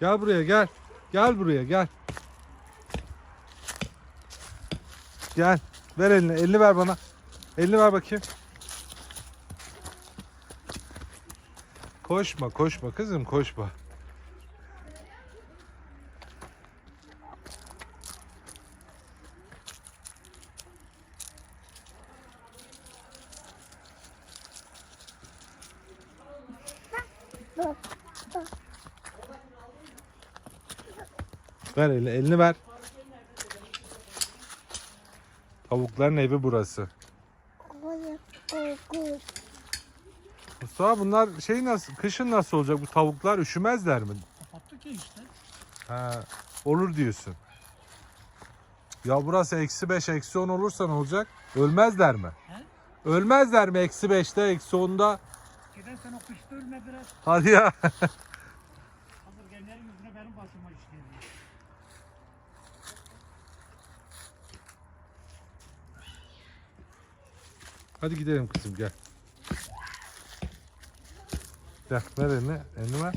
Gel buraya gel. Gel buraya gel. Gel. Ver elini. Elini ver bana. Elini ver bakayım. Koşma koşma kızım koşma. Ver elini, elini ver. Tavukların evi burası. Mustafa bunlar şey nasıl, kışın nasıl olacak bu tavuklar üşümezler mi? Kapattık ya işte. Ha, olur diyorsun. Ya burası eksi 5, eksi 10 olursa ne olacak? Ölmezler mi? He? Ölmezler mi eksi 5'te, eksi 10'da? Geçen sene kışta ölmediler. Hadi ya. Hazır genlerin yüzüne benim başıma iş geliyor. Hadi gidelim kızım gel. Gel ver elini, elini ver.